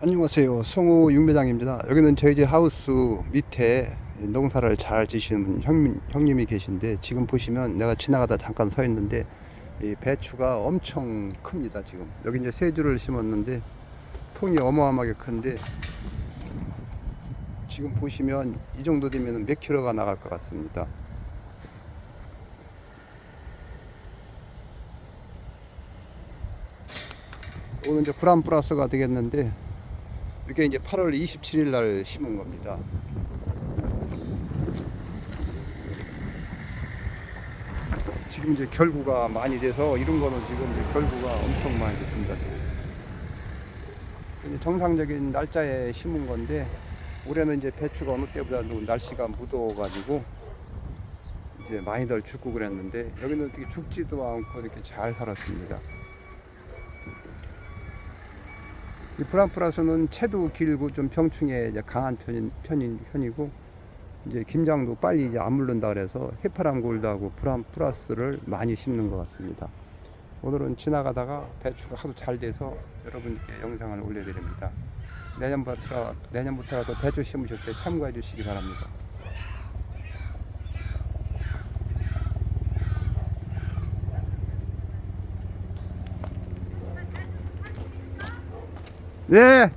안녕하세요. 송우 육매장입니다. 여기는 저희 집 하우스 밑에 농사를 잘 지시는 형, 형님이 계신데 지금 보시면 내가 지나가다 잠깐 서 있는데 이 배추가 엄청 큽니다. 지금 여기 이제 세 줄을 심었는데 통이 어마어마하게 큰데 지금 보시면 이 정도 되면 몇 킬로가 나갈 것 같습니다. 오늘 이제 구란 플러스가 되겠는데 이게 이제 8월 27일 날 심은 겁니다. 지금 이제 결구가 많이 돼서 이런 거는 지금 이제 결구가 엄청 많이 됐습니다. 정상적인 날짜에 심은 건데 올해는 이제 배추가 어느 때보다도 날씨가 무더워가지고 이제 많이들 죽고 그랬는데 여기는 어떻게 죽지도 않고 이렇게 잘 살았습니다. 이 프란프라스는 채도 길고 좀 이제 강한 편인, 편인 편이고 이제 김장도 빨리 이제 안 물른다 그래서 해파람 골드하고 프란프라스를 많이 심는 것 같습니다. 오늘은 지나가다가 배추가 하도 잘 돼서 여러분께 영상을 올려드립니다. 내년부터 내년부터라도 배추 심으실 때 참고해 주시기 바랍니다. Ve